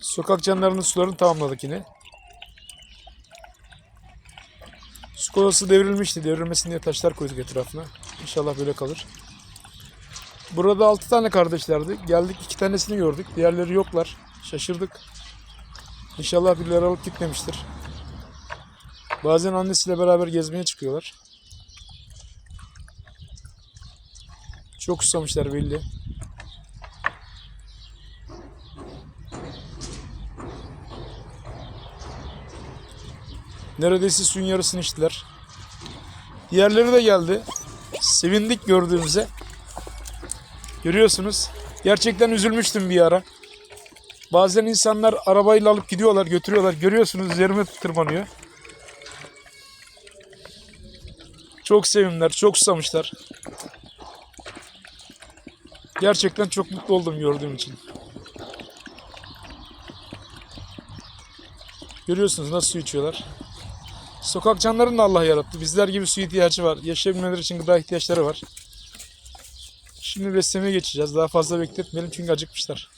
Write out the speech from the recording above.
Sokak canlarının sularını tamamladık yine. Su kovası devrilmişti. Devrilmesin diye taşlar koyduk etrafına. İnşallah böyle kalır. Burada 6 tane kardeşlerdi. Geldik iki tanesini gördük. Diğerleri yoklar. Şaşırdık. İnşallah birileri alıp gitmemiştir. Bazen annesiyle beraber gezmeye çıkıyorlar. Çok susamışlar belli. Neredeyse suyun yarısını içtiler. Diğerleri de geldi. Sevindik gördüğümüze. Görüyorsunuz. Gerçekten üzülmüştüm bir ara. Bazen insanlar arabayla alıp gidiyorlar, götürüyorlar. Görüyorsunuz üzerime tırmanıyor. Çok sevimler, çok susamışlar. Gerçekten çok mutlu oldum gördüğüm için. Görüyorsunuz nasıl su içiyorlar. Sokak canlarını da Allah yarattı. Bizler gibi su ihtiyacı var. Yaşayabilmeleri için gıda ihtiyaçları var. Şimdi beslemeye geçeceğiz. Daha fazla bekletmeyelim çünkü acıkmışlar.